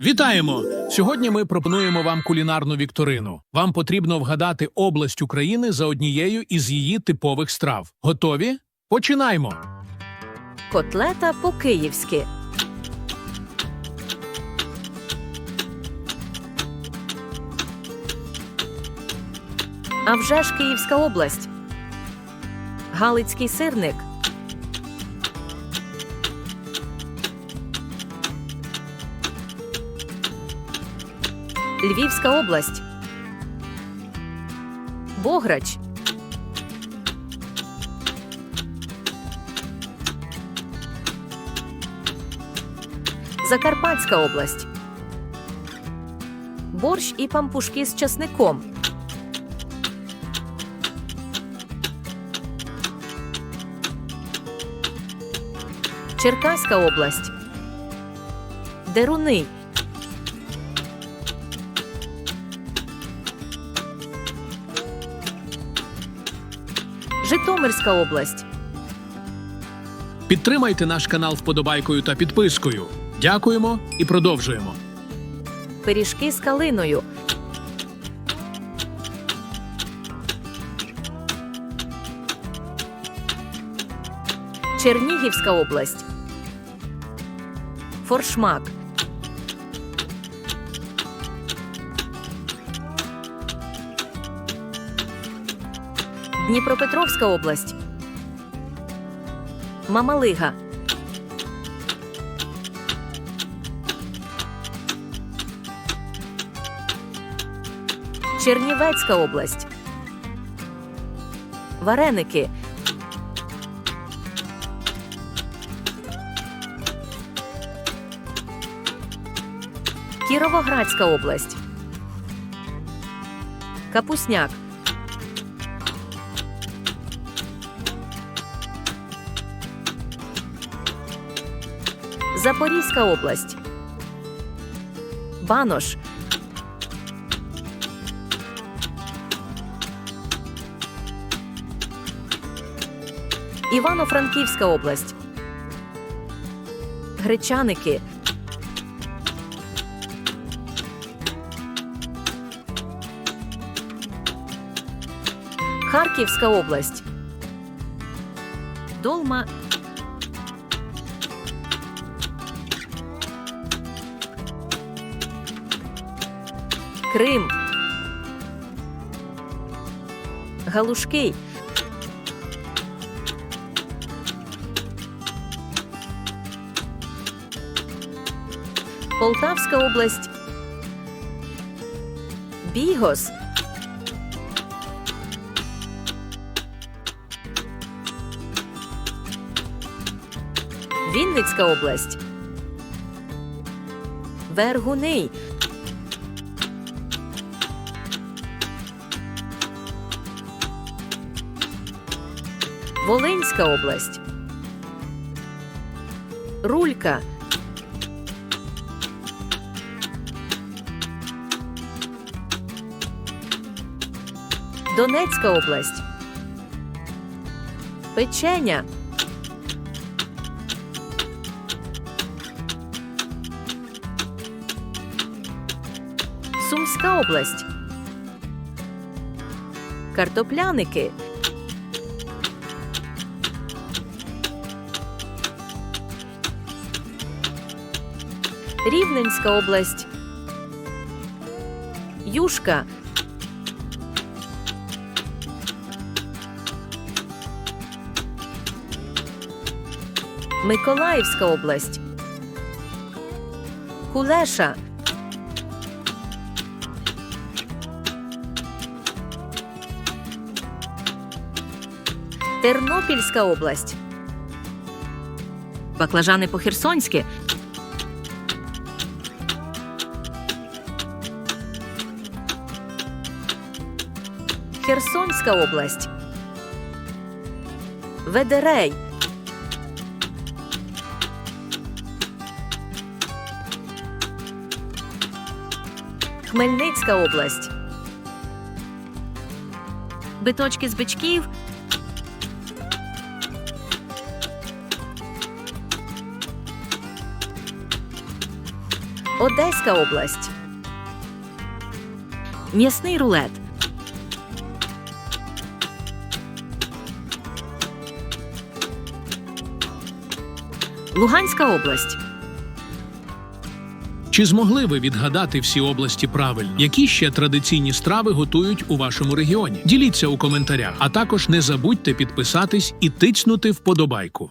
Вітаємо! Сьогодні ми пропонуємо вам кулінарну вікторину. Вам потрібно вгадати область України за однією із її типових страв. Готові? Починаємо! Котлета по-київськи. А вже ж Київська область. Галицький сирник. Львівська область. Бограч. Закарпатська область. Борщ і пампушки з часником. Черкаська область. Деруни. Житомирська область. Підтримайте наш канал вподобайкою та підпискою. Дякуємо і продовжуємо. Пиріжки з калиною. Чернігівська область. Форшмак. Дніпропетровська область. Мамалига. Чернівецька область. Вареники. Кіровоградська область. Капусняк. Запорізька область. Банош. Івано-Франківська область. Гречаники. Харківська область. Долма. Крим. Галушки. Полтавська область. Бігос. Вінницька область. Вергуни. Волинська область. Рулька. Донецька область. Печеня. Сумська область. Картопляники. Рівненська область. Юшка. Миколаївська область. Кулеша. Тернопільська область. Баклажани по-херсонськи. Херсонська область. Ведерей. Хмельницька область. Биточки з бичків. Одеська область. М'ясний рулет. Луганська область. Чи змогли ви відгадати всі області правильно? Які ще традиційні страви готують у вашому регіоні? Діліться у коментарях, а також не забудьте підписатись і тицнути вподобайку.